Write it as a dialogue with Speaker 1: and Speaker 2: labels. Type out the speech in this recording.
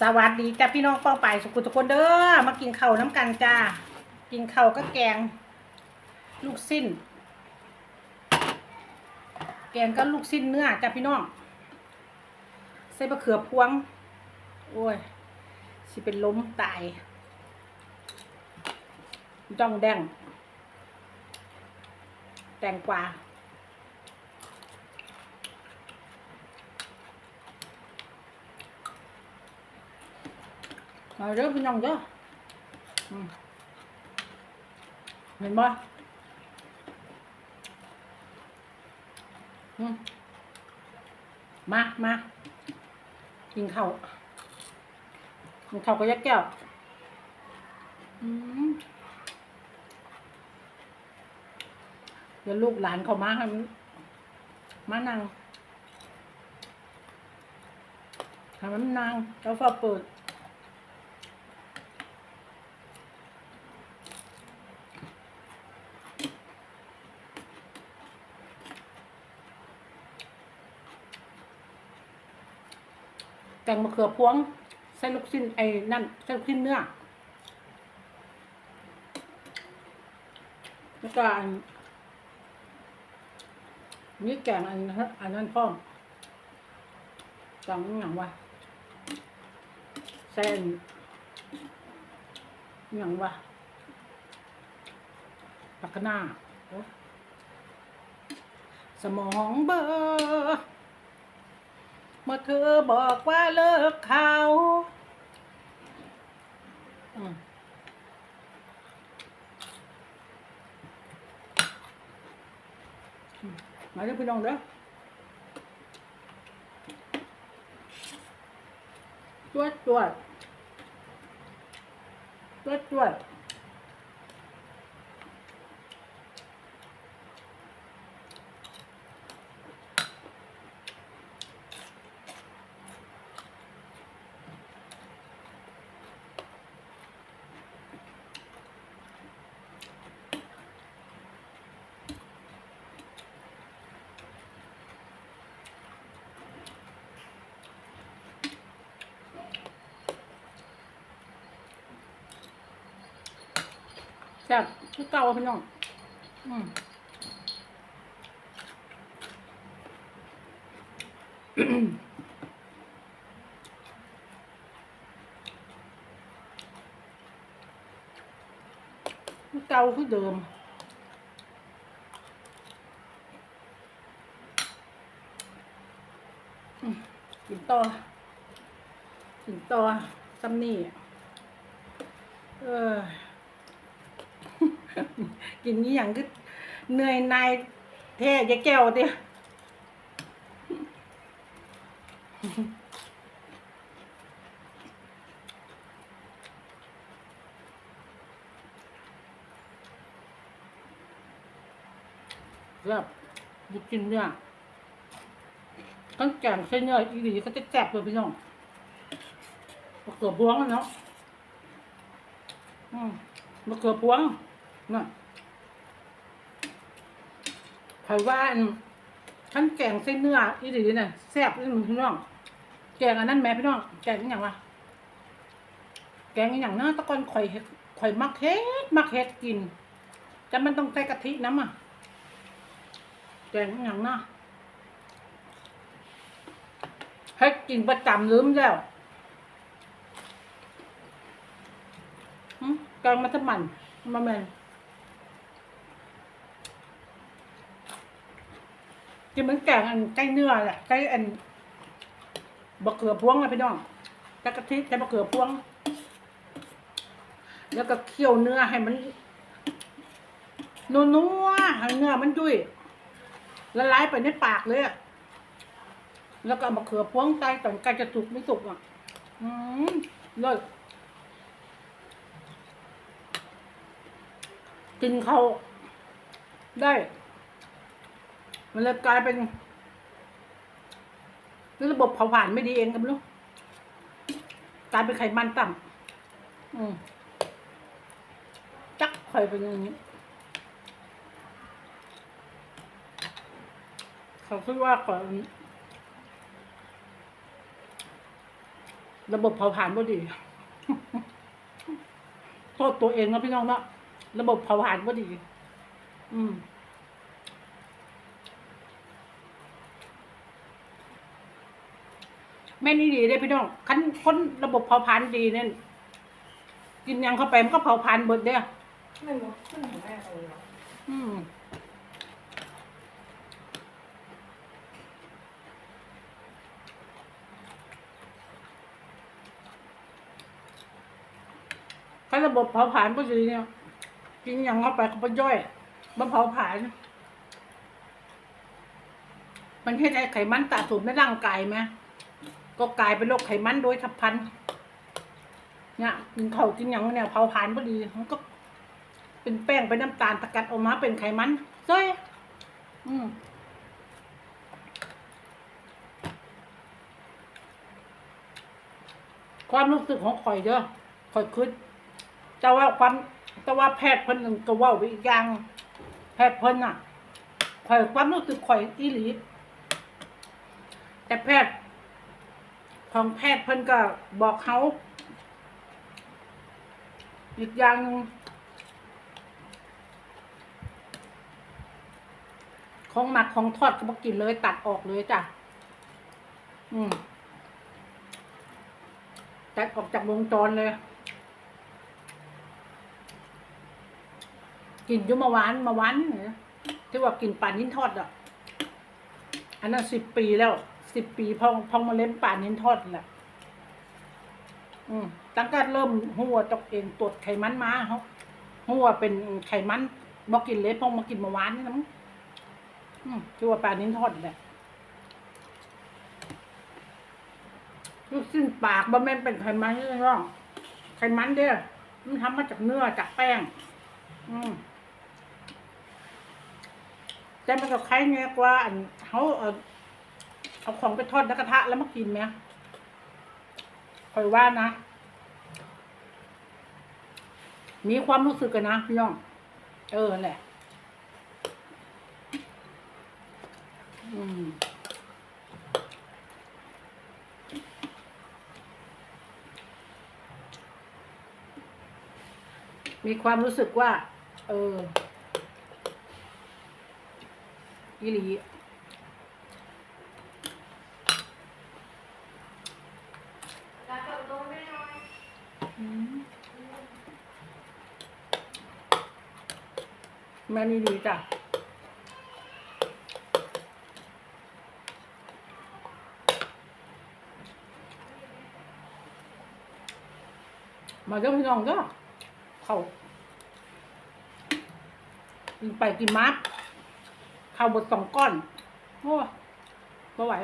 Speaker 1: สวัสดีจ้าพี่น้องป้องไปสุขุทุกคนเด้อมากินข้าวน้ำกันจ้ากินข้าวก็แกง ลูกสิ้น แกงก็ลูกสิ้นเนื้อจ้าพี่น้องใส่มะเขือพวง โอ้ยสิเป็นล้มตายจ้องแดง แตงกวา มาเด้อพี่น้องเด้อเห็นบ่มามากินข้าวกินข้าวก็ยักแก้วเดี๋ยวลูกหลานเขามาให้มันมานั่งทำมันนั่งแล้วก็เปิด แกงมะเขือพวงใส่ลูกชิ้นไอ้นั่นใส่ลูกชิ้นเนื้อแล้วก็อันนี่แกงอันนั้นอันนั้นพ่อมจังอย่างวะเส้นอย่างวะปักกะหน้าสมองเบอร์ เมื่อเธอบอกว่าเลิกเขาอืมาเด้อพี่น้องเด้อจวดจวดจวดจวด แซ่บคือเก่าพี่น้อง อืมคือเก่าคือเดิมอืมกินต่อกินต่อซัมนี่เออ กินนี้อย่างก็เหนื่อยนายแท้ยาแก้วเดียแบบบุกินเนี่ยต้องแกงเส้นเนื้ออีหลีก็จะแซ่บเลยพี่น้องมะเขือพวงเนาะอืมมะเขือพวง น่ะใครว่าอันขั้นแกงเส้นเนื้ออีหลีน่ะแซ่บอีหลีพี่น้อง แกงอันนั้นแม่พี่น้อง แกงอหย่างวะแกงอหย่างเนาะตะกอนข่อยเข่อยมักเฮ็ดมักเฮ็ดกิน แต่มันต้องใส่กะทิน้ำอะ แกงอหย่างเนาะเฮ็ดกินประจำลืมแล้วแกงมัสมั่นมาแมน กินเหมือนแกงอันไก่เนื้อแหละไก่อันบะเขือพวงอะพี่น้องแกกะทิใช้บะเขือพวง แล้วก็เคี่ยวเนื้อให้มันนัวๆให้เนื้อมันยุ่ยละลายไปในปากเลยแล้วก็มะเขือพวงใส่ตอนใกล้จะสุกไม่สุกอะ อืมเลยกินเขาได้ มันเลยกลายเป็นระบบเผาผลาญไม่ดีเองกันไม่รู้กลายเป็นไขมันต่ำอืมจักไข่เป็นอย่างนี้ เขาคิดว่าก่อนระบบเผาผลาญบ่ดีโทษตัวเองนะพี่น้องเนาะระบบเผาผลาญบ่ดี อืม แม่นี่ดีได้พี่น้องคันคนระบบเผาผลาญดีเนี่ยกินหยังเข้าไปมันก็เผาผลาญเบิดเด้อ
Speaker 2: ไม่รู้ขึ้นของแม่เลยเหรอ
Speaker 1: อืมถ้าระบบเผาผลาญก็ดีเนี่ย กินอย่างเข้าไปก็ไปย่อยมันเผาผลาญมันแค่ไขมันสะสมในร่างกายไหม ก็กลายเป็นโรคไขมันโดยฉับพลันเนี่ยกินข้ากินอย่างเนี่ยเผาผลาญพอดีมันก็ เป็นแป้งเป็นน้ำตาลตะกัดออกมาเป็นไขมันเจ้ยอืมความรู้สึกของข่อยเด้อข่อยคิดแต่ว่าความแต่ว่าแพทย์เพิ่นหนึ่งก็ว่าไปอีกอย่าง แพทย์เพิ่นน่ะข่อยความรู้สึกข่อยอีหลีแต่แพทย์ ของแพทย์เพิ่นก็บอกเขาอีกอย่างนึงของหมักของทอดก็บอกกินเลยตัดออกเลยจ้ะ อืมตัดออกจากวงจรเลย กินยุมาหวานมาหวานเนี่ยที่ว่ากินป่านนิ้นทอดอะ อันนั้นสิบปีแล้ว สิบปีพองพองมาเล่นป่านนิ้นทอดแหละอืมตั้งแต่เริ่มหัวตกเองตรวจไขมันมาเขาหัวเป็นไขมันบอกกินเลยพองมากินมาหวานนี่นะมั้งอืมคือว่าปลานิ้นทอดแหละลูกสิ้นปากบ่แม่นเป็นไขมันนี่หรอกไขมันเด้อมันทำมาจากเนื้อจากแป้ง อืมแต่มันก็คล้ายเงี้ยกว่าอันเขาเอา เอาของไปทอดในกระทะแล้วมากินไหมคอยว่านะ มีความรู้สึกกันนะพี่น้อง เออแหละ อืมมีความรู้สึกว่า เอออีหลี
Speaker 2: แล้วเปิดประตูไม่หน่อย
Speaker 1: อืม แม่นี่ดีจ้ะมาเด้อพี่น้องเด้อเขาไปกินมาข้าวบดสองก้อน โอ้ไม่ไหว